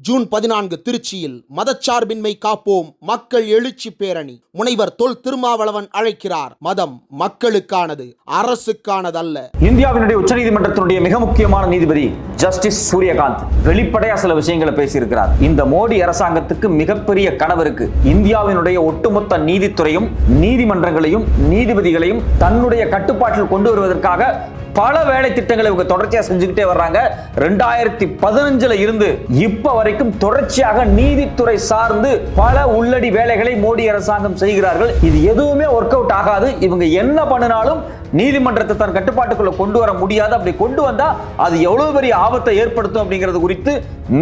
June பதினான்கு திருச்சியில் மதச்சார்பின்மை காப்போம் மக்கள் எழுச்சி பேரணி. முனைவர் தொல் திருமாவளவன் அழைக்கிறார். மதம் மக்களுக்கானது அரசுக்கானதல்ல. இந்தியாவினுடைய உச்சநீதிமன்றத்தினுடைய மிக முக்கியமான நீதிபதி ஜஸ்டிஸ் சூரியகாந்த் வெளிப்படையா சில விஷயங்களை பேசியிருக்கிறார். இந்த மோடி அரசாங்கத்துக்கு மிகப்பெரிய கனவு இருக்கு. இந்தியாவினுடைய ஒட்டுமொத்த நீதித்துறையும் நீதிமன்றங்களையும் நீதிபதிகளையும் தன்னுடைய கட்டுப்பாட்டில் கொண்டு வருவதற்காக பல வேலை திட்டங்களை இவங்க தொடர்ச்சியா செஞ்சுக்கிட்டே வர்றாங்க. ரெண்டாயிரத்தி பதினஞ்சுல இருந்து இப்ப வரைக்கும் தொடர்ச்சியாக நீதித்துறை சார்ந்து பல உள்ளடி வேலைகளை மோடி அரசாங்கம் செய்கிறார்கள். இது எதுவுமே ஒர்க் அவுட் ஆகாது. இவங்க என்ன பண்ணினாலும் நீதிமன்றத்தை தன் கட்டுப்பாட்டுக்குள்ள கொண்டு வர முடியாது. அப்படி கொண்டு வந்தா அது எவ்வளவு பெரிய ஆபத்தை ஏற்படுத்தும் அப்படிங்கிறது குறித்து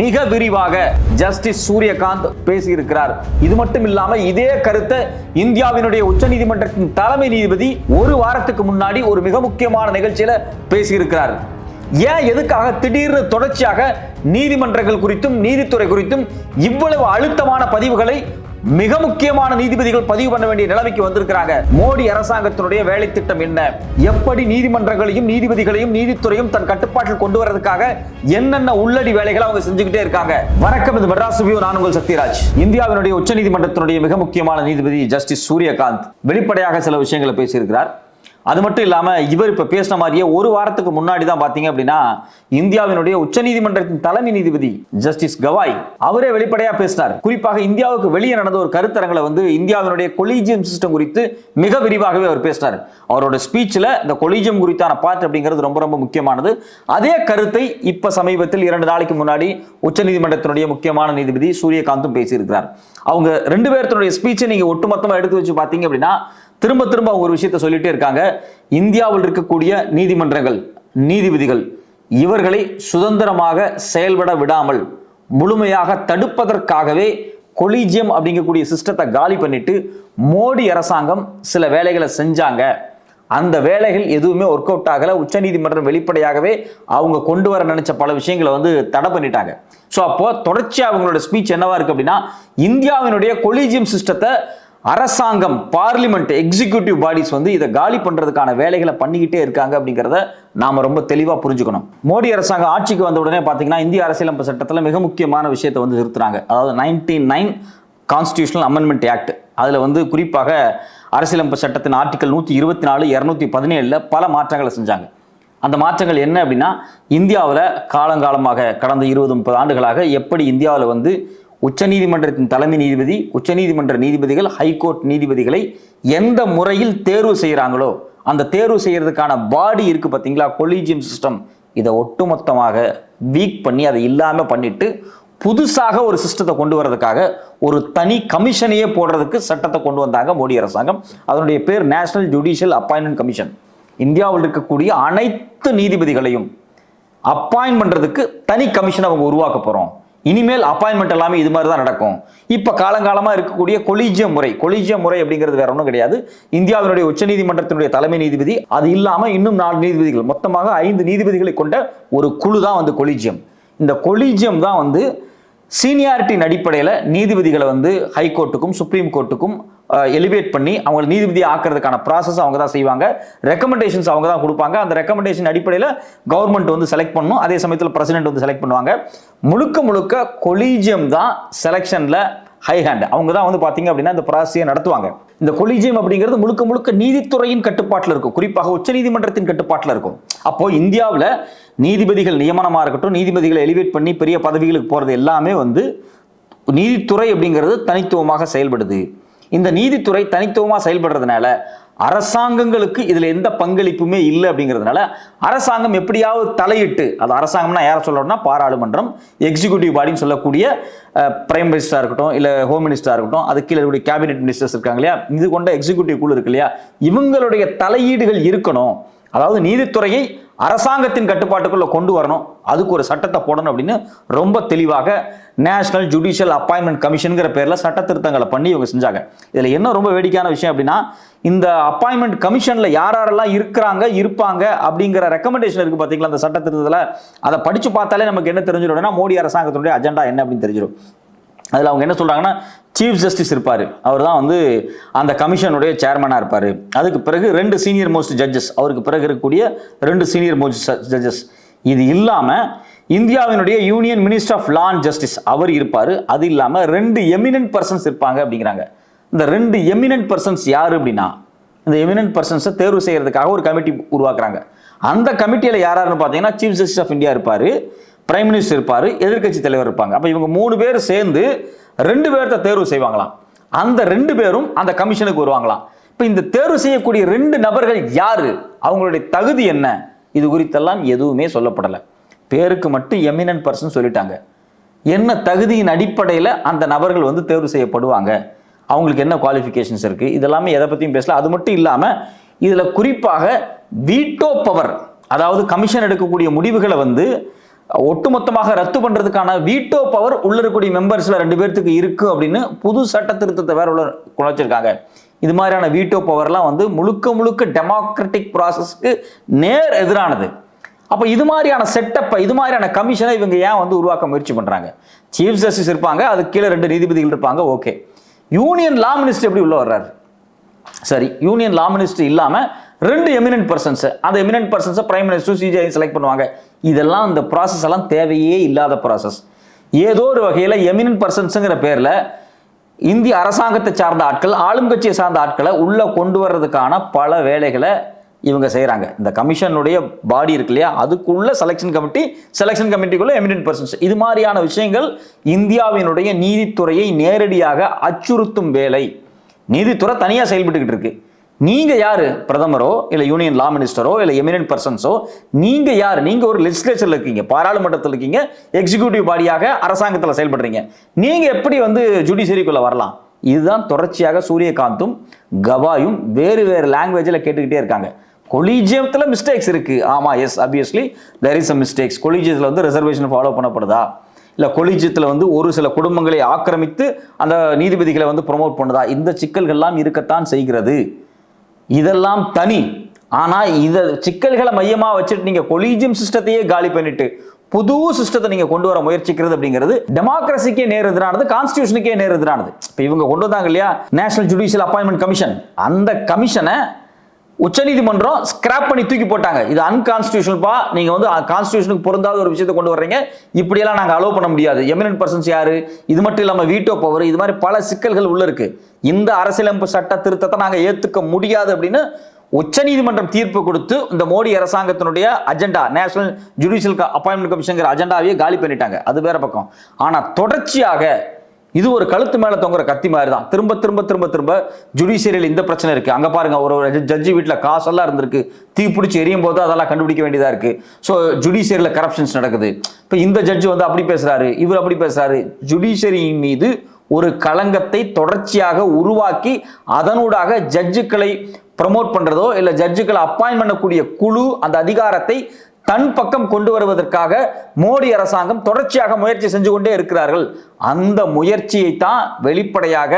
மிக விரிவாக ஜஸ்டிஸ் சூரியகாந்த் பேசியிருக்கிறார். இது மட்டும் இல்லாம இதே கருத்தை இந்தியாவினுடைய உச்ச நீதிமன்றத்தின் தலைமை நீதிபதி ஒரு வாரத்துக்கு முன்னாடி ஒரு மிக முக்கியமான நிகழ்ச்சியில பேசியிருக்கிறார். ஏன் எதுக்காக? திடீர்னு தொடர்ச்சியாக நீதிமன்றங்கள் குறித்தும் நீதித்துறை குறித்தும் இவ்வளவு அழுத்தமான பதிவுகளை மிக முக்கியமான நீதிபதிகள் பதிவு பண்ண வேண்டிய நிலைமைக்கு வந்திருக்கிறாங்க. மோடி அரசாங்கத்தினுடைய வேலை திட்டம் என்ன? எப்படி நீதிமன்றங்களையும் நீதிபதிகளையும் நீதித்துறையும் தன் கட்டுப்பாட்டில் கொண்டு வரதுக்காக என்னென்ன உள்ளடி வேலைகளை அவங்க செஞ்சுக்கிட்டே இருக்காங்க? வணக்கம் இது மெட்ராஸ் ரிவ்யூ. நான் உங்கள் சத்யராஜ் இந்தியாவினுடைய உச்சநீதிமன்றத்தினுடைய மிக முக்கியமான நீதிபதி ஜஸ்டிஸ் சூரியகாந்த். வெளிப்படையாக சில விஷயங்களை பேசியிருக்கிறார். அது மட்டும் இல்லாமல் இவர் இப்போ பேசின மாதிரியே ஒரு வாரத்துக்கு முன்னாடி தான் பார்த்தீங்க அப்படின்னா இந்தியாவினுடைய உச்சநீதிமன்றத்தின் தலைமை நீதிபதி ஜஸ்டிஸ் கவாய் அவரே வெளிப்படையாக பேசினார். குறிப்பாக இந்தியாவுக்கு வெளியே நடந்த ஒரு கருத்தரங்களை வந்து இந்தியாவினுடைய கொலீஜியம் சிஸ்டம் குறித்து மிக விரிவாகவே அவர் பேசினார். அவரோட ஸ்பீச்சில் இந்த கொலீஜியம் குறித்தான பார்ட் அப்படிங்கிறது ரொம்ப ரொம்ப முக்கியமானது. அதே கருத்தை இப்போ சமீபத்தில் இரண்டு நாளைக்கு முன்னாடி உச்சநீதிமன்றத்தினுடைய முக்கியமான நீதிபதி சூரியகாந்தும் பேசியிருக்கிறார். அவங்க ரெண்டு பேர்த்தினுடைய ஸ்பீச்சை நீங்கள் ஒட்டுமொத்தமாக எடுத்து வச்சு பார்த்தீங்க அப்படின்னா திரும்ப திரும்ப அவங்க ஒரு விஷயத்த சொல்லிட்டே இருக்காங்க. இந்தியாவில் இருக்கக்கூடிய நீதிமன்றங்கள் நீதிபதிகள் இவர்களை சுதந்திரமாக செயல்பட விடாமல் முழுமையாக தடுப்பதற்காகவே கொலீஜியம் அப்படிங்கக்கூடிய சிஸ்டத்தை காலி பண்ணிட்டு மோடி அரசாங்கம் சில வேலைகளை செஞ்சாங்க. அந்த வேலைகள் எதுவுமே ஒர்க் அவுட் ஆகலை. உச்சநீதிமன்றம் வெளிப்படையாகவே அவங்க கொண்டு வர நினைச்ச பல விஷயங்களை வந்து தடை பண்ணிட்டாங்க. ஸோ அப்போ தொடர்ச்சியாக அவங்களோட ஸ்பீச் என்னவா இருக்கு அப்படின்னா இந்தியாவினுடைய கொலீஜியம் சிஸ்டத்தை அரசாங்கம் பார்லிமெண்ட் எக்ஸிக்யூட்டிவ் பாடிஸ் வந்து இதை காலி பண்றதுக்கான வேலைகளை பண்ணிக்கிட்டே இருக்காங்க அப்படிங்கிறத நாம ரொம்ப தெளிவாக புரிஞ்சுக்கணும். மோடி அரசாங்கம் ஆட்சிக்கு வந்த உடனே பார்த்தீங்கன்னா இந்திய அரசியலமைப்பு சட்டத்தில் மிக முக்கியமான விஷயத்தை வந்து நிறுத்துறாங்க. அதாவது ninety nine constitutional amendment act அதில் வந்து குறிப்பாக அரசியலமைப்பு சட்டத்தின் ஆர்டிக்கல் நூற்றி இருபத்தி நாலு இரநூத்தி பதினேழில் பல மாற்றங்களை செஞ்சாங்க. அந்த மாற்றங்கள் என்ன அப்படின்னா இந்தியாவில் காலங்காலமாக கடந்த இருபது முப்பது ஆண்டுகளாக எப்படி இந்தியாவில் வந்து உச்சநீதிமன்றத்தின் தலைமை நீதிபதி உச்சநீதிமன்ற நீதிபதிகள் ஹைகோர்ட் நீதிபதிகளை எந்த முறையில் தேர்வு செய்கிறாங்களோ அந்த தேர்வு செய்கிறதுக்கான பாடி இருக்குது பார்த்தீங்களா கொலீஜியம் சிஸ்டம் இதை ஒட்டுமொத்தமாக வீக் பண்ணி அதை இல்லாமல் பண்ணிட்டு புதுசாக ஒரு சிஸ்டத்தை கொண்டு வரதுக்காக ஒரு தனி கமிஷனையே போடுறதுக்கு சட்டத்தை கொண்டு வந்தாங்க மோடி அரசாங்கம். அதனுடைய பேர் நேஷனல் ஜுடிஷியல் அப்பாயின்மெண்ட் கமிஷன் இந்தியாவில் இருக்கக்கூடிய அனைத்து நீதிபதிகளையும் அப்பாயின் பண்ணுறதுக்கு தனி கமிஷன் அவங்க உருவாக்க போகிறோம் இனிமேல் அப்பாயின்மெண்ட் எல்லாமே இது மாதிரி தான் நடக்கும். இப்போ காலங்காலமாக இருக்கக்கூடிய கொலீஜியம் முறை கொலீஜியம் முறை அப்படிங்கிறது வேற ஒன்றும் கிடையாது. இந்தியாவினுடைய உச்சநீதிமன்றத்தினுடைய தலைமை நீதிபதி அது இல்லாமல் இன்னும் நாலு நீதிபதிகள் மொத்தமாக ஐந்து நீதிபதிகளை கொண்ட ஒரு குழு தான் வந்து கொலீஜியம் இந்த கொலீஜியம் தான் வந்து சீனியாரிட்டியின் அடிப்படையில் நீதிபதிகளை வந்து ஹைகோர்ட்டுக்கும் சுப்ரீம் கோர்ட்டுக்கும் எலிவேட் பண்ணி அவங்களை நீதிபதி ஆக்கிறதுக்கான ப்ராசஸ் அவங்க தான் செய்வாங்க. ரெக்கமெண்டேஷன்ஸ் அவங்க தான் கொடுப்பாங்க. அந்த ரெக்கமெண்டேஷன் அடிப்படையில் கவர்மெண்ட் வந்து செலக்ட் பண்ணும் அதே சமயத்தில் பிரசிடென்ட் வந்து செலக்ட் பண்ணுவாங்க. முழுக்க முழுக்க கொலீஜியம் தான் செலெக்ஷனில் ஹை ஹேண்ட் அவங்க தான் வந்து பார்த்தீங்க அப்படின்னா இந்த ப்ராசஸையை நடத்துவாங்க. இந்த கொலிஜியம் அப்படிங்கிறது முழுக்க முழுக்க நீதித்துறையின் கட்டுப்பாட்டில் இருக்கும். குறிப்பாக உச்சநீதிமன்றத்தின் கட்டுப்பாட்டில் இருக்கும். அப்போ இந்தியாவில் நீதிபதிகள் நியமனமாக இருக்கட்டும் நீதிபதிகளை எலிவேட் பண்ணி பெரிய பதவிகளுக்கு போகிறது எல்லாமே வந்து நீதித்துறை அப்படிங்கிறது தனித்துவமாக செயல்படுது. இந்த நீதித்துறை தனித்துவமாக செயல்படுறதுனால அரசாங்கங்களுக்கு இதில் எந்த பங்களிப்புமே இல்லை அப்படிங்கிறதுனால அரசாங்கம் எப்படியாவது தலையிட்டு அது அரசாங்கம்னா யாரை சொல்லணும்னா பாராளுமன்றம் எக்ஸிக்யூட்டிவ் பாடின்னு சொல்லக்கூடிய பிரைம் மினிஸ்டராக இருக்கட்டும் இல்லை ஹோம் மினிஸ்டராக இருக்கட்டும் அது கீழே இருக்கக்கூடிய கேபினெட் மினிஸ்டர்ஸ் இருக்காங்க இல்லையா? இது கொண்ட எக்ஸிக்யூட்டிவ் குழு இருக்கு இல்லையா? இவங்களுடைய தலையீடுகள் இருக்கணும். அதாவது நீதித்துறையை அரசாங்கத்தின் கட்டுப்பாட்டுக்குள்ளே கொண்டு வரணும். அதுக்கு ஒரு சட்டத்தை போடணும் அப்படின்னு ரொம்ப தெளிவாக நேஷனல் ஜுடிஷியல் அப்பாயின்மெண்ட் கமிஷனுங்கிற பேரில் சட்ட திருத்தங்களை பண்ணி இவங்க செஞ்சாங்க. இதில் என்ன ரொம்ப வேடிக்கையான விஷயம் அப்படின்னா இந்த அப்பாயின்மெண்ட் கமிஷனில் யார் யாரெல்லாம் இருக்கிறாங்க இருப்பாங்க அப்படிங்கிற ரெக்கமெண்டேஷன் இருக்குது பார்த்தீங்களா அந்த சட்ட திருத்தத்தில் அதை படிச்சு பார்த்தாலே நமக்கு என்ன தெரிஞ்சிடும்னா மோடி அரசாங்கத்தினுடைய அஜெண்டா என்ன அப்படின்னு தெரிஞ்சிடும். அதில் அவங்க என்ன சொல்கிறாங்கன்னா சீஃப் ஜஸ்டிஸ் இருப்பார். அவர் தான் வந்து அந்த கமிஷனுடைய சேர்மனாக இருப்பார். அதுக்கு பிறகு ரெண்டு சீனியர் மோஸ்ட் ஜட்ஜஸ் அவருக்கு பிறகு இருக்கக்கூடிய ரெண்டு சீனியர் மோஸ்ட் ஜட்ஜஸ் இது இல்லாமல் இந்தியாவினுடைய union minister of law and justice அவர் இருப்பார். அது இல்லாமல் ரெண்டு எமினன்ட் பர்சன்ஸ் இருப்பாங்க அப்படிங்கிறாங்க. இந்த ரெண்டு எமினன்ட் பர்சன்ஸ் யார் அப்படின்னா இந்த எமினன்ட் பர்சன்ஸை தேர்வு செய்கிறதுக்காக ஒரு கமிட்டி உருவாக்குறாங்க. அந்த கமிட்டியில் யாராருன்னு பார்த்தீங்கன்னா சீஃப் ஜஸ்டிஸ் ஆஃப் இந்தியா இருப்பார். பிரைம் மினிஸ்டர் இருப்பார் எதிர்க்கட்சி தலைவர் இருப்பாங்க. அப்போ இவங்க மூணு பேர் சேர்ந்து ரெண்டு பேர்த்த தேர்வு செய்வாங்களாம். அந்த ரெண்டு பேரும் அந்த கமிஷனுக்கு வருவாங்களாம். இப்போ இந்த தேர்வு செய்யக்கூடிய ரெண்டு நபர்கள் யார்? அவங்களுடைய தகுதி என்ன? இது குறித்தெல்லாம் எதுவுமே சொல்லப்படலை. பேருக்கு மட்டும் எமினன்ட் பர்சன் சொல்லிட்டாங்க. என்ன தகுதியின் அடிப்படையில் அந்த நபர்கள் வந்து தேர்வு செய்யப்படுவாங்க? அவங்களுக்கு என்ன குவாலிஃபிகேஷன்ஸ் இருக்குது இதெல்லாமே எதை பற்றியும் பேசலாம் அது மட்டும் இல்லாமல் இதில் குறிப்பாக வீட்டோ பவர் அதாவது கமிஷன் எடுக்கக்கூடிய முடிவுகளை வந்து ஒட்டுமொத்தமாக ரத்து பண்ணுறதுக்கான வீட்டோ பவர் உள்ள இருக்கக்கூடிய மெம்பர்ஸில் ரெண்டு பேர்த்துக்கு இருக்குது அப்படின்னு புது சட்ட திருத்தத்தை வேற உள்ள குழைச்சிருக்காங்க இது மாதிரியான வீட்டோ பவர்லாம் வந்து முழுக்க முழுக்க டெமோக்ராட்டிக் ப்ராசஸ்க்கு நேர் எதிரானது. அப்போ இது மாதிரியான செட்டப்பை இது மாதிரியான கமிஷனை இவங்க ஏன் வந்து உருவாக்க முயற்சி பண்ணுறாங்க சீஃப் ஜஸ்டிஸ் இருப்பாங்க அதுக்கு கீழே ரெண்டு நீதிபதிகள் இருப்பாங்க ஓகே யூனியன் லா மினிஸ்டர் எப்படி உள்ள வர்றாரு? சரி யூனியன் லா மினிஸ்டர் இல்லாமல் ரெண்டு எமினன்ட் பர்சன்ஸ் அந்த எமினன்ட் பர்சன்ஸை பிரைம் மினிஸ்டர் சிஜிஐ செலக்ட் பண்ணுவாங்க. இதெல்லாம் அந்த ப்ராசஸ் எல்லாம் தேவையே இல்லாத ப்ராசஸ் ஏதோ ஒரு வகையில் எமினன்ட் பர்சன்ஸுங்கிற பேரில் இந்திய அரசாங்கத்தை சார்ந்த ஆட்கள் ஆளும் கட்சியை சார்ந்த ஆட்களை உள்ளே கொண்டு வர்றதுக்கான பல வேலைகளை இவங்க செய்கிறாங்க இந்த கமிஷனுடைய பாடி இருக்கு இல்லையா? அதுக்குள்ள செலெக்ஷன் கமிட்டி செலெக்ஷன் கமிட்டிக்குள்ள எமினன்ட் பர்சன்ஸ் இது மாதிரியான விஷயங்கள் இந்தியாவினுடைய நீதித்துறையை நேரடியாக அச்சுறுத்தும் வேலை. நீதித்துறை தனியாக செயல்பட்டுக்கிட்டு இருக்கு. நீங்க யாரு பிரதமரோ இல்ல யூனியன் லா மினிஸ்டரோ இல்ல எமினன்ட் பர்சன்ஸோ நீங்க யார்? நீங்க ஒரு லெஜிஸ்லேச்சர்ல இருக்கீங்க பாராளுமன்றத்தில் இருக்கீங்க எக்ஸிகியூட்டிவ் பாடியாக அரசாங்கத்தில் செயல்படுறீங்க. நீங்க எப்படி வந்து ஜுடிஷியரிக்குள்ள வரலாம்? இதுதான் தொடர்ச்சியாக சூரியகாந்தும் கவாயும் வேறு வேறு லாங்குவேஜில் கேட்டுக்கிட்டே இருக்காங்க. கொலீஜியத்தில் மிஸ்டேக்ஸ் இருக்கு. ஆமா yes obviously there is a mistakes கொலீஜியத்தில் வந்து ரிசர்வேஷன் ஃபாலோ பண்ணப்படுதா? இல்லை கொலிஜியத்தில் வந்து ஒரு சில குடும்பங்களை ஆக்கிரமித்து அந்த நீதிபதிகளை வந்து ப்ரொமோட் பண்ணுதா? இந்த சிக்கல்கள்லாம் இருக்கத்தான் செய்கிறது. இதெல்லாம் தனி. ஆனால் இத சிக்கல்களை மையமாக வச்சுட்டு நீங்கள் கொலீஜியம் சிஸ்டத்தையே காலி பண்ணிட்டு புது சிஸ்டத்தை நீங்கள் கொண்டு வர முயற்சிக்கிறது அப்படிங்கிறது டெமோக்ரஸிக்கே நேர் எதிரானது கான்ஸ்டியூஷனுக்கே நேர் எதிரானது இப்போ இவங்க கொண்டு வந்தாங்க இல்லையா? நேஷனல் ஜுடிஷியல் அப்பாயின்மெண்ட் கமிஷன் அந்த கமிஷனை உச்சநீதிமன்றம் ஸ்கிராப் பண்ணி தூக்கி போட்டாங்க. இது அன்கான்ஸ்டியூஷனல்பா நீங்கள் நீங்க வந்து கான்ஸ்டியூஷனுக்கு பொருந்தாத ஒரு விஷயத்தை கொண்டு வர்றீங்க. இப்படியெல்லாம் நாங்கள் அலோவ் பண்ண முடியாது. எமினன்ட் பர்சன்ஸ் யாரு? இது மட்டும் இல்லாமல் வீட்டோ பவர் இது மாதிரி பல சிக்கல்கள் உள்ள இருக்கு. இந்த அரசியலமைப்பு சட்ட திருத்தத்தை நாங்கள் ஏற்றுக்க முடியாது அப்படின்னு உச்சநீதிமன்றம் தீர்ப்பு கொடுத்து இந்த மோடி அரசாங்கத்தினுடைய அஜெண்டா நேஷனல் ஜுடிஷியல் அப்பாயின்மெண்ட் கமிஷனுங்கிற அஜெண்டாவையே காலி பண்ணிட்டாங்க. அது வேற பக்கம். ஆனால் தொடர்ச்சியாக இது ஒரு கழுத்து மேலே தொங்குற கத்தி மாதிரி தான் திரும்ப திரும்ப திரும்ப திரும்ப ஜுடிஷியரியில் இந்த பிரச்சனை இருக்குது அங்கே பாருங்க ஒரு ஜட்ஜி வீட்டில் காசெல்லாம் இருந்திருக்கு. தீ பிடிச்சி எரியும் போது அதெல்லாம் கண்டுபிடிக்க வேண்டியதாக இருக்குது ஸோ ஜுடிஷியரியில் கரப்ஷன்ஸ் நடக்குது. இப்போ இந்த ஜட்ஜி வந்து அப்படி பேசுகிறாரு இவர் அப்படி பேசுகிறாரு ஜுடிஷியரியின் மீது ஒரு களங்கத்தை தொடர்ச்சியாக உருவாக்கி அதனூடாக ஜட்ஜுக்களை ப்ரமோட் பண்ணுறதோ இல்லை ஜட்ஜுக்களை அப்பாயின் பண்ணக்கூடிய குழு அந்த அதிகாரத்தை தன் பக்கம் கொண்டு வருவதற்காக மோடி அரசாங்கம் தொடர்ச்சியாக முயற்சி செஞ்சு கொண்டே இருக்கிறார்கள். அந்த முயற்சியை தான் வெளிப்படையாக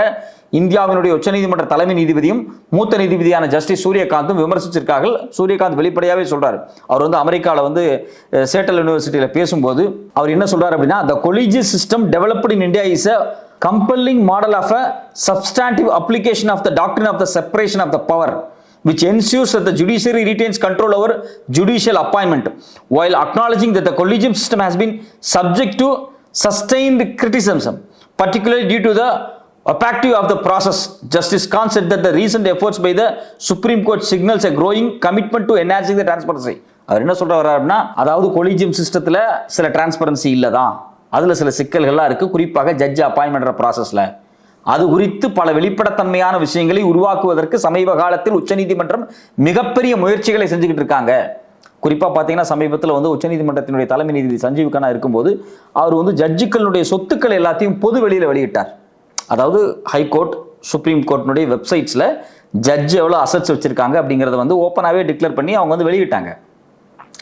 இந்தியாவினுடைய உச்சநீதிமன்ற தலைமை நீதிபதியும் மூத்த நீதிபதியான ஜஸ்டிஸ் சூரியகாந்தும் விமர்சிச்சிருக்கார்கள். சூரியகாந்த் வெளிப்படையாகவே சொல்றார். அவர் வந்து அமெரிக்காவில் வந்து சேட்டல் யூனிவர்சிட்டியில் பேசும்போது அவர் என்ன சொல்றாரு அப்படின்னா the collegium system developed in India is a compelling model of a substantive application of the doctrine of the separation of the power which ensures that the judiciary retains control over judicial appointment while acknowledging that the collegium system has been subject to sustained criticism particularly due to the opacity of the process justice khan said that the recent efforts by the supreme court signals a growing commitment to enhancing the transparency அவர் என்ன சொல்றாரு அப்படின்னா அதாவது collegium சிஸ்டத்துல சில transparency இல்லதான் அதுல சில சிக்கல்கள்லாம் இருக்கு குறிப்பாக ஜட்ஜ் அப்பாயின்மெண்ட் ப்ராசஸ்ல அது குறித்து பல வெளிப்படத்தன்மையான விஷயங்களை உருவாக்குவதற்கு சமீப காலத்தில் உச்சநீதிமன்றம் மிகப்பெரிய முயற்சிகளை செஞ்சுக்கிட்டு இருக்காங்க. குறிப்பாக பார்த்தீங்கன்னா சமீபத்தில் வந்து உச்சநீதிமன்றத்தினுடைய தலைமை நீதிபதி சஞ்சீவ் கண்ணா இருக்கும்போது அவர் வந்து ஜட்ஜுக்களுடைய சொத்துக்கள் எல்லாத்தையும் பொது வெளியில் வெளியிட்டார். அதாவது ஹைகோர்ட் சுப்ரீம் கோர்ட்டினுடைய வெப்சைட்ஸில் ஜட்ஜ் எவ்வளோ அசட்ஸ் வச்சுருக்காங்க அப்படிங்கிறத வந்து ஓப்பனாகவே டிக்ளேர் பண்ணி அவங்க வந்து வெளியிட்டாங்க.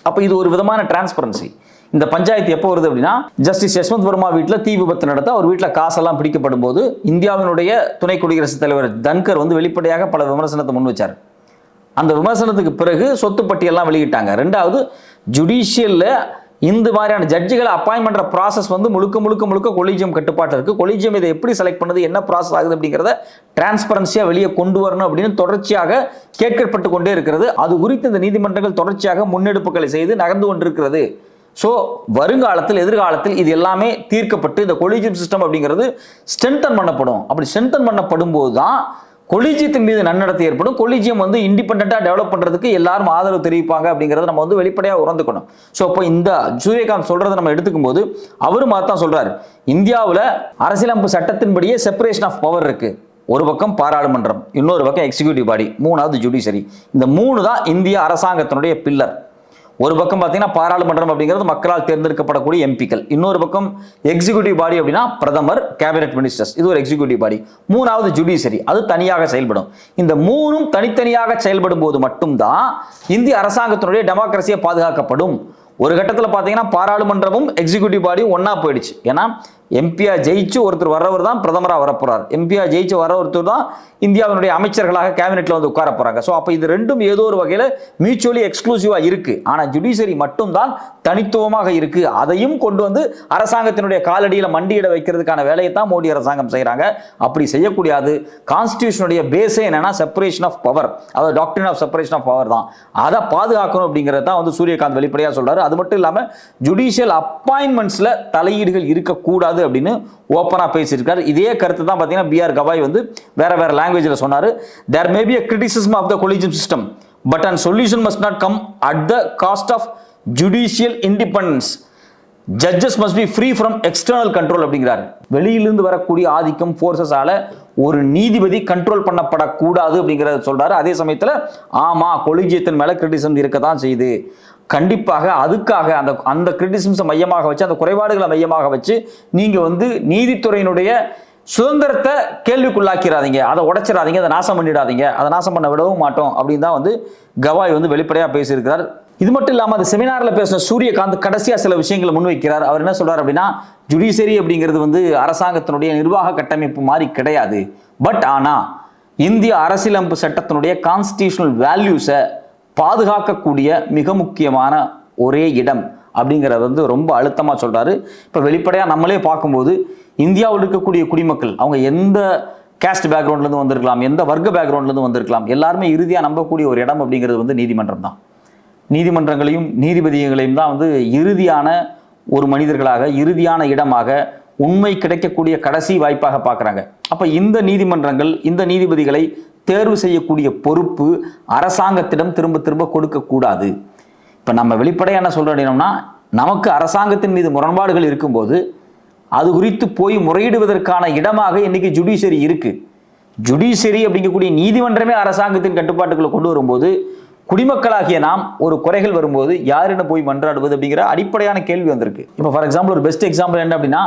அப்போ இது ஒரு விதமான டிரான்ஸ்பரன்சி இந்த பஞ்சாயத்து எப்போ வருது அப்படின்னா ஜஸ்டிஸ் யஷ்வந்த் வர்மா வீட்டில் தீ விபத்து நடத்த அவர் வீட்டில் காசெல்லாம் பிடிக்கப்படும் போது இந்தியாவினுடைய துணை குடியரசுத் தலைவர் தன்கர் வந்து வெளிப்படையாக பல விமர்சனத்தை முன் வச்சார். அந்த விமர்சனத்துக்கு பிறகு சொத்து பட்டியெல்லாம் வெளியிட்டாங்க. ரெண்டாவது ஜுடிஷியலில் இந்த மாதிரியான ஜட்ஜுகளை அப்பாயின்மெண்ட் பண்ணுற ப்ராசஸ் வந்து முழுக்க முழுக்க முழுக்க கொலிஜியம் கட்டுப்பாட்டில் இருக்குது கொலிஜியம் இதை எப்படி செலக்ட் பண்ணுது என்ன ப்ராசஸ் ஆகுது அப்படிங்கிறத டிரான்ஸ்பரன்சியாக வெளியே கொண்டு வரணும் அப்படின்னு தொடர்ச்சியாக கேட்கப்பட்டு கொண்டே இருக்கிறது. அது குறித்து இந்த நீதிமன்றங்கள் தொடர்ச்சியாக முன்னெடுப்புகளை செய்து நகர்ந்து கொண்டிருக்கிறது. ஸோ வருங்காலத்தில் எதிர்காலத்தில் இது எல்லாமே தீர்க்கப்பட்டு இந்த கொலிஜியம் சிஸ்டம் அப்படிங்கிறது ஸ்ட்ரென்தன் பண்ணப்படும். அப்படி ஸ்ட்ரென்தன் பண்ணப்படும் போது தான் கொலிஜியத்தின் மீது நன்னடத்தை ஏற்படும். கொலிஜியம் வந்து இண்டிபெண்ட்டாக டெவலப் பண்ணுறதுக்கு எல்லாரும் ஆதரவு தெரிவிப்பாங்க அப்படிங்கிறத நம்ம வந்து வெளிப்படையாக உறந்துக்கணும் ஸோ அப்போ இந்த சூரியகாந்த் சொல்கிறத நம்ம எடுத்துக்கும் போது அவரும் தான் சொல்கிறார் இந்தியாவில் அரசியலமைப்பு சட்டத்தின்படியே செப்பரேஷன் ஆஃப் பவர் இருக்குது ஒரு பக்கம் பாராளுமன்றம் இன்னொரு பக்கம் எக்ஸிக்யூட்டிவ் பாடி மூணாவது ஜுடிஷரி இந்த மூணு தான் இந்திய அரசாங்கத்தினுடைய பில்லர் ஒரு பக்கம் பார்த்தீங்கன்னா பாராளுமன்றம் அப்படிங்கிறது மக்களால் தேர்ந்தெடுக்கப்படக்கூடிய எம்பிக்கள். இன்னொரு பக்கம் எக்ஸிக்யூட்டிவ் பாடி அப்படின்னா பிரதமர் கேபினெட் மினிஸ்டர்ஸ் இது ஒரு எக்ஸிக்யூட்டிவ் பாடி மூணாவது ஜுடிஷரி அது தனியாக செயல்படும். இந்த மூணும் தனித்தனியாக செயல்படும் போது மட்டும்தான் இந்திய அரசாங்கத்தினுடைய டெமோக்ரஸியை பாதுகாக்கப்படும். ஒரு கட்டத்தில் பார்த்தீங்கன்னா பாராளுமன்றமும் எக்ஸிக்யூட்டிவ் பாடியும் ஒன்றா போயிடுச்சு. ஏன்னா எம்பியா ஜெயிச்சு ஒருத்தர் வர்றவர் தான் பிரதமராக வரப்போறார். எம்பியா ஜெயிச்சு வர ஒருத்தர் தான் இந்தியாவினுடைய அமைச்சர்களாக கேபினெட்ல வந்து உட்கார போறாங்க. ஸோ அப்போ இது ரெண்டும் ஏதோ ஒரு வகையில் மியூச்சுவலி எக்ஸ்க்ளூசிவாக இருக்கு. ஆனால் ஜுடிஷரி மட்டும்தான் தனித்துவமாக இருக்கு. அதையும் கொண்டு வந்து அரசாங்கத்தினுடைய காலடியில் மண்டியிட வைக்கிறதுக்கான வேலையை தான் மோடி அரசாங்கம் செய்கிறாங்க அப்படி செய்யக்கூடாது கான்ஸ்டியூஷனுடைய பேஸே என்னன்னா செப்பரேஷன் ஆஃப் பவர் அதாவது டாக்டரின் ஆஃப் செப்பரேஷன் ஆஃப் பவர் தான். அதை பாதுகாக்கணும் அப்படிங்கிறது தான் வந்து சூரியகாந்த் வெளிப்படையாக சொல்றாரு. அது மட்டும் இல்லாமல் ஜுடிஷியல் அப்பாயின்மெண்ட்ஸில் தலையீடுகள் இருக்கக்கூடாது அப்படின்னு ஓப்பனாக பேசியிருக்காரு. இதே கருத்து தான் பார்த்தீங்கன்னா பிஆர் கவாய் வந்து வேற வேற லாங்குவேஜில் சொன்னார். There may be a criticism of the collegium system but and solution must not come at the cost of judicial independence judges must be free from external control அப்படிங்கிறாரு. வெளியிலிருந்து வரக்கூடிய ஆதிக்கம் ஃபோர்ஸஸால ஒரு நீதிபதி கண்ட்ரோல் பண்ணப்படக்கூடாது அப்படிங்கிறத சொல்றாரு. அதே சமயத்தில் ஆமா கொலிஜியத்தின் மேல கிரிட்டிசம் இருக்க தான் செய்யுது. கண்டிப்பாக அதுக்காக அந்த அந்த கிரிட்டிசிம்ஸை மையமாக வச்சு அந்த குறைபாடுகளை மையமாக வச்சு நீங்க வந்து நீதித்துறையினுடைய சுதந்திரத்தை கேள்விக்குள்ளாக்கிறாதீங்க. அதை உடைச்சிடாதீங்க அதை நாசம் பண்ணிடாதீங்க. அதை நாசம் பண்ண விடவும் மாட்டோம் அப்படின்னு தான் வந்து கவாய் வந்து வெளிப்படையாக பேசியிருக்கிறார். இது மட்டும் இல்லாமல் அந்த செமினாரில் பேசின சூரியகாந்த் கடைசியாக சில விஷயங்களை முன்வைக்கிறார். அவர் என்ன சொல்றார் அப்படின்னா ஜுடிஷியரி அப்படிங்கிறது வந்து அரசாங்கத்தினுடைய நிர்வாக கட்டமைப்பு மாதிரி கிடையாது. பட் ஆனால் இந்திய அரசியலமைப்பு சட்டத்தினுடைய கான்ஸ்டியூஷனல் வேல்யூஸை பாதுகாக்கக்கூடிய மிக முக்கியமான ஒரே இடம். அப்படிங்கிறத வந்து ரொம்ப அழுத்தமாக சொல்கிறாரு இப்போ வெளிப்படையாக நம்மளே பார்க்கும்போது இந்தியாவில் இருக்கக்கூடிய குடிமக்கள் அவங்க எந்த கேஸ்ட் பேக்ரவுண்ட்லேருந்து வந்திருக்கலாம் எந்த வர்க்க பேக்ரவுண்ட்லேருந்து வந்திருக்கலாம் எல்லாருமே இறுதியாக நம்பக்கூடிய ஒரு இடம் அப்படிங்கிறது வந்து நீதிமன்றம் தான். நீதிமன்றங்களையும் நீதிபதிகளையும் தான் வந்து இறுதியான ஒரு மனிதர்களாக இறுதியான இடமாக உண்மை கிடைக்கக்கூடிய கடைசி வாய்ப்பாக பார்க்குறாங்க. அப்போ இந்த நீதிமன்றங்கள் இந்த நீதிபதிகளை தேர்வு செய்யக்கூடிய பொறுப்பு அரசாங்கத்திடம் திரும்ப திரும்ப கொடுக்கக்கூடாது. இப்போ நம்ம வெளிப்படையாக என்ன சொல்கிறோம் நமக்கு அரசாங்கத்தின் மீது முரண்பாடுகள் இருக்கும்போது அது குறித்து போய் முறையிடுவதற்கான இடமாக இன்னைக்கு ஜுடிஷியரி இருக்கு. ஜுடிஷியரி அப்படிங்கக்கூடிய நீதிமன்றமே அரசாங்கத்தின் கட்டுப்பாட்டுக்குள்ள கொண்டு வரும்போது குடிமக்களாகிய நாம் ஒரு குறைகள் வரும்போது யாருன்னு போய் மன்றாடுவது அப்படிங்கிற அடிப்படையான கேள்வி வந்திருக்கு. இப்போ ஃபார் எக்ஸாம்பிள் ஒரு பெஸ்ட் எக்ஸாம்பிள் என்ன அப்படின்னா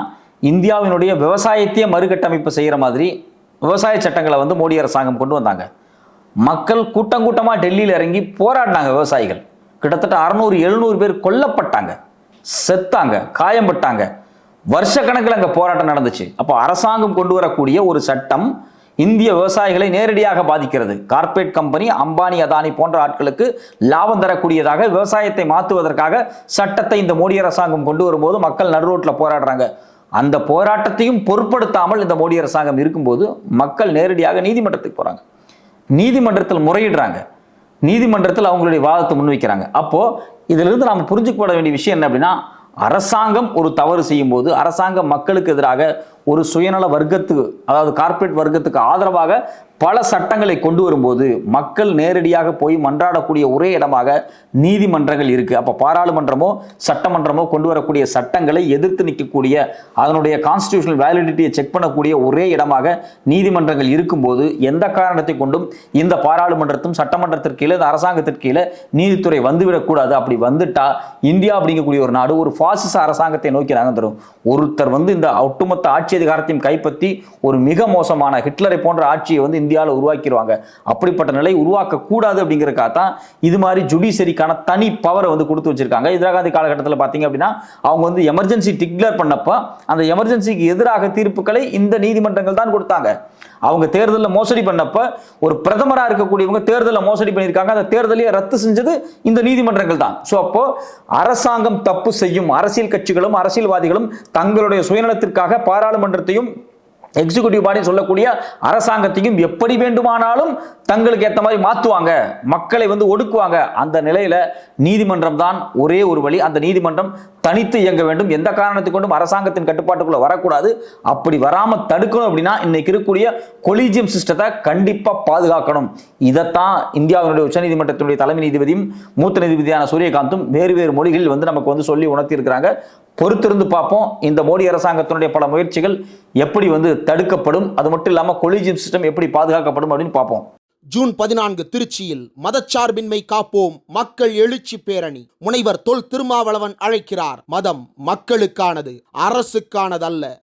இந்தியாவினுடைய விவசாயத்தையே மறுகட்டமைப்பு செய்கிற மாதிரி விவசாய சட்டங்களை வந்து மோடி அரசாங்கம் கொண்டு வந்தாங்க. மக்கள் கூட்டம் கூட்டமாக டெல்லியில் இறங்கி போராடினாங்க விவசாயிகள். கிட்டத்தட்ட அறநூறு எழுநூறு பேர் கொல்லப்பட்டாங்க. செத்தாங்க காயம்பட்டாங்க. வருஷக்கணக்கில் அங்கே போராட்டம் நடந்துச்சு. அப்போ அரசாங்கம் கொண்டு வரக்கூடிய ஒரு சட்டம் இந்திய விவசாயிகளை நேரடியாக பாதிக்கிறது. கார்ப்பரேட் கம்பெனி அம்பானி அதானி போன்ற ஆட்களுக்கு லாபம் தரக்கூடியதாக விவசாயத்தை மாற்றுவதற்காக சட்டத்தை இந்த மோடி அரசாங்கம் கொண்டு வரும்போது மக்கள் நடுரோட்டில் போராடுறாங்க. அந்த போராட்டத்தையும் பொருட்படுத்தாமல் இந்த மோடி அரசாங்கம் இருக்கும்போது மக்கள் நேரடியாக நீதிமன்றத்துக்கு போறாங்க. நீதிமன்றத்தில் முறையிடுறாங்க. நீதிமன்றத்தில் அவங்களுடைய வாதத்தை முன்வைக்கிறாங்க. அப்போ இதிலிருந்து நாம் புரிஞ்சுக்கப்பட வேண்டிய விஷயம் என்ன அப்படின்னா அரசாங்கம் ஒரு தவறு செய்யும் போது அரசாங்கம் மக்களுக்கு எதிராக ஒரு சுயநல வர்க்கத்துக்கு அதாவது கார்ப்பரேட் வர்க்கத்துக்கு ஆதரவாக பல சட்டங்களை கொண்டு வரும்போது மக்கள் நேரடியாக போய் மன்றாடக்கூடிய ஒரே இடமாக நீதிமன்றங்கள் இருக்கு. அப்ப பாராளுமன்றமோ சட்டமன்றமோ கொண்டு வரக்கூடிய சட்டங்களை எதிர்த்து நிற்கக்கூடிய அதனுடைய கான்ஸ்டியூஷனல் வேலிடிட்டியை செக் பண்ணக்கூடிய ஒரே இடமாக நீதிமன்றங்கள் இருக்கும்போது எந்த காரணத்தை கொண்டும் இந்த பாராளுமன்றத்தும் சட்டமன்றத்திற்கு கீழே இந்த அரசாங்கத்திற்கு கீழே நீதித்துறை வந்துவிடக்கூடாது அப்படி வந்துட்டா இந்தியா அப்படிங்கக்கூடிய ஒரு நாடு ஒரு பாசிச அரசாங்கத்தை நோக்கி நகர்ந்துடும் ஒருத்தர் வந்து இந்த ஒட்டுமொத்த ஆட்சி அதிகாரத்தையும் கைப்பற்றி ஒரு மிக மோசமான ஹிட்லரை போன்ற ஆட்சியை வந்து இந்தியாவில் உருவாக்கிடுவாங்க அப்படிப்பட்ட நிலை உருவாக்கக்கூடாது அப்படிங்கிறக்காக தான் இது மாதிரி ஜுடிஷரிக்கான தனி பவரை வந்து கொடுத்து வச்சிருக்காங்க. இந்திரா காந்தி காலகட்டத்தில் பார்த்தீங்க அப்படின்னா அவங்க வந்து எமர்ஜென்சி டிக்ளேர் பண்ணப்ப அந்த எமர்ஜென்சிக்கு எதிராக தீர்ப்புகளை இந்த நீதிமன்றங்கள் தான் கொடுத்தாங்க. அவங்க தேர்தலில் மோசடி பண்ணப்ப ஒரு பிரதமராக இருக்கக்கூடியவங்க தேர்தலில் மோசடி பண்ணியிருக்காங்க. அந்த தேர்தலையே ரத்து செஞ்சது இந்த நீதிமன்றங்கள் தான். ஸோ அப்போ அரசாங்கம் தப்பு செய்யும். அரசியல் கட்சிகளும் அரசியல்வாதிகளும் தங்களுடைய சுயநலத்திற்காக பாராளுமன்றத்தையும் எக்ஸிகூட்டிவ் பாடி சொல்லக்கூடிய அரசாங்கத்தையும் எப்படி வேண்டுமானாலும் தங்களுக்கு ஏற்ற மாதிரி மாற்றுவாங்க மக்களை வந்து ஒடுக்குவாங்க. அந்த நிலையில நீதிமன்றம் தான் ஒரே ஒரு வழி. அந்த நீதிமன்றம் தனித்து இயங்க வேண்டும். எந்த காரணத்துக்கு கொண்டும் அரசாங்கத்தின் கட்டுப்பாட்டுக்குள்ள வரக்கூடாது. அப்படி வராமல் தடுக்கணும் அப்படின்னா இன்னைக்கு இருக்கக்கூடிய கொலீஜியம் சிஸ்டத்தை கண்டிப்பாக பாதுகாக்கணும். இதைத்தான் இந்தியாவினுடைய உச்சநீதிமன்றத்தினுடைய தலைமை நீதிபதியும் மூத்த நீதிபதியான சூரியகாந்தும் வேறு வேறு மொழிகளில் வந்து நமக்கு வந்து சொல்லி உணர்த்தி இருக்கிறாங்க பொறுத்திருந்து பார்ப்போம். இந்த மோடி அரசாங்கத்தினுடைய பல முயற்சிகள் எப்படி வந்து தடுக்கப்படும். அது மட்டும் இல்லாமல் கொலீஜியம் சிஸ்டம் எப்படி பாதுகாக்கப்படும் அப்படின்னு பார்ப்போம். ஜூன் பதினான்கு திருச்சியில் மதச்சார்பின்மை காப்போம் மக்கள் எழுச்சி பேரணி. முனைவர் தொல் திருமாவளவன் அழைக்கிறார். மதம் மக்களுக்கானது அரசுக்கானதல்ல.